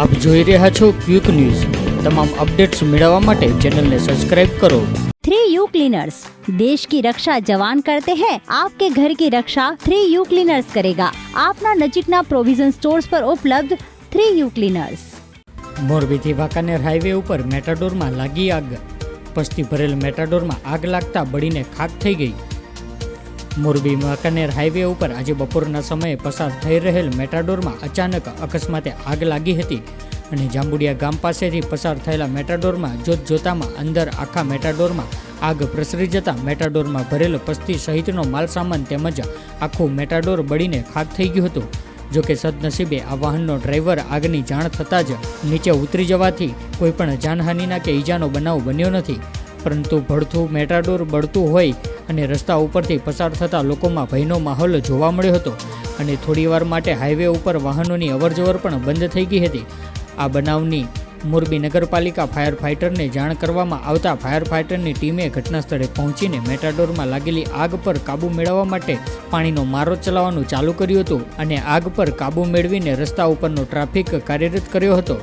આપ જોઈ રહ્યા છો ક્વિક ન્યૂઝ. તમામ અપડેટ્સ મેળવવા માટે ચેનલને સબસ્ક્રાઇબ કરો. થ્રી यू क्लीनर्स देश की रक्षा जवान करते हैं आपके घर की रक्षा थ्री यू ક્લીનર્સ કરેગા. આપના નજીકના પ્રોવિઝન સ્ટોર્સ પર ઉપલબ્ધ થ્રી યુ ક્લીનર્સ. મોરબીથી વાંકાનેર હાઈવે ઉપર મેટાડોરમાં લાગી આગ. પસ્તી ભરેલ મેટાડોરમાં આગ લાગતા બળીને ખાક થઈ ગઈ. મોરબી વાંકાનેર હાઈવે ઉપર આજે બપોરના સમયે પસાર થઈ રહેલ મેટાડોરમાં અચાનક અકસ્માતે આગ લાગી હતી અને જાંબુડિયા ગામ પાસેથી પસાર થયેલા મેટાડોરમાં જોત જોતામાં અંદર આખા મેટાડોરમાં આગ પ્રસરી જતા મેટાડોરમાં ભરેલ પસ્તી સહિતનો માલસામાન તેમજ આખું મેટાડોર બળીને ખાક થઈ ગયું હતું. જોકે સદનસીબે આ વાહનનો ડ્રાઈવર આગની જાણ થતાં જ નીચે ઉતરી જવાથી કોઈપણ જાનહાનિના કે ઈજાનો બનાવ બન્યો નથી. પરંતુ ભડથું મેટાડોર બળતું હોય અને રસ્તા ઉપરથી પસાર થતા લોકોમાં ભયનો માહોલ જોવા મળ્યો હતો. અને થોડીવાર માટે હાઈવે ઉપર વાહનોની અવરજવર પણ બંધ થઈ ગઈ હતી. આ બનાવની મોરબી નગરપાલિકા ફાયર ફાઇટરને જાણ કરવામાં આવતા ફાયર ફાઇટરની ટીમે ઘટના સ્થળે પહોંચીને મેટાડોરમાં લાગેલી આગ પર કાબૂ મેળવવા માટે પાણીનો મારો ચલાવવાનું ચાલુ કર્યું હતું અને આગ પર કાબૂ મેળવીને રસ્તા ઉપરનો ટ્રાફિક કાર્યરત કર્યો હતો.